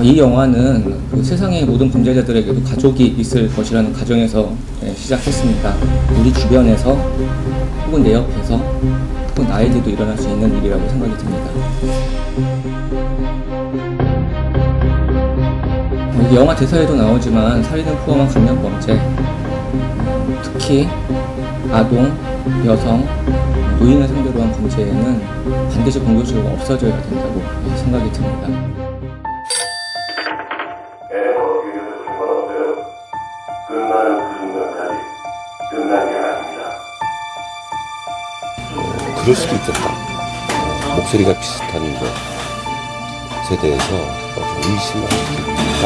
어, 이 영화는 그 세상의 모든 범죄자들에게도 가족이 있을 것이라는 가정에서 예, 시작했습니다. 우리 주변에서 혹은 내 옆에서 혹은 나에게도 일어날 수 있는 일이라고 생각이 듭니다. 여기 영화 대사에도 나오지만 살인을 포함한 강력범죄, 특히 아동, 여성, 노인을 상대로 한 범죄에는 반드시 공소시효가 없어져야 된다고 생각이 듭니다. 끝나는 그 순간까지 끝난 게 아닙니다. 그럴 수도 있겠다. 목소리가 비슷한 거 세대에서 좀 의심할 수도 있다.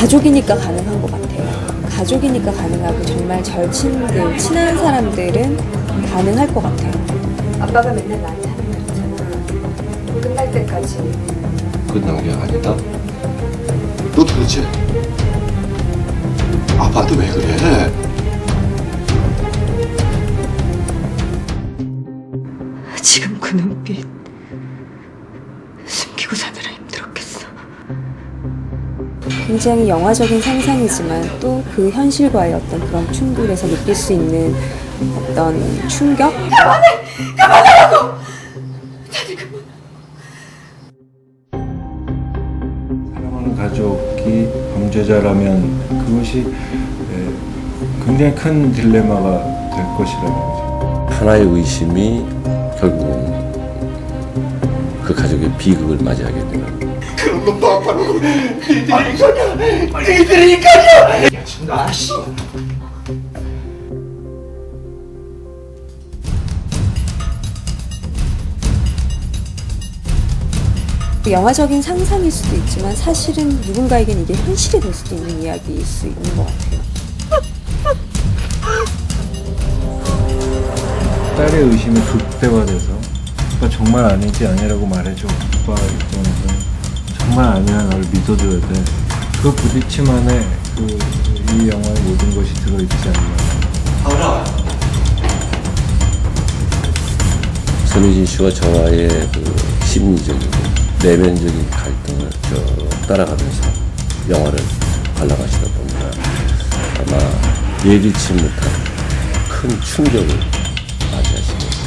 가족이니까 가능한 것 같아요. 가족이니까 가능하고 정말 절친들, 친한 사람들은 가능할 것 같아요. 아빠가 맨날 나한테 하는 말 있잖아. 끝날 때까지 끝난 게 아니다. 너 도대체 아빠한테 왜 그래? 지금 그 눈빛 숨기고 사느라 힘들었겠어. 굉장히 영화적인 상상이지만 또 그 현실과의 어떤 그런 충돌에서 느낄 수 있는 어떤 충격? 사랑하는 가족이 범죄자라면 그것이 에, 굉장히 큰 딜레마가 될 것이라는 거죠. 하나의 의심이 결국은 그 가족의 비극을 맞이하게 되는 그런 놈도 아빠는 니들이니까요. 니들이니까요. 야, 진짜 아씨. 영화적인 상상일 수도 있지만 사실은 누군가에겐 이게 현실이 될 수도 있는 이야기일 수 있는 것 같아요. 딸의 의심이 극대화돼서 오빠 정말 아니지 아니라고 말해줘. 오빠 입장에서는 정말 아니야 널 믿어줘야 돼. 그 부딪힘 안에 그, 이 영화의 모든 것이 들어있지 않나. 손예진 씨와 저와의 그 심리적이고 내면적인 갈등을 쭉 따라가면서 영화를 관람하시다 보면 아마 예기치 못한 큰 충격을 맞이하시니다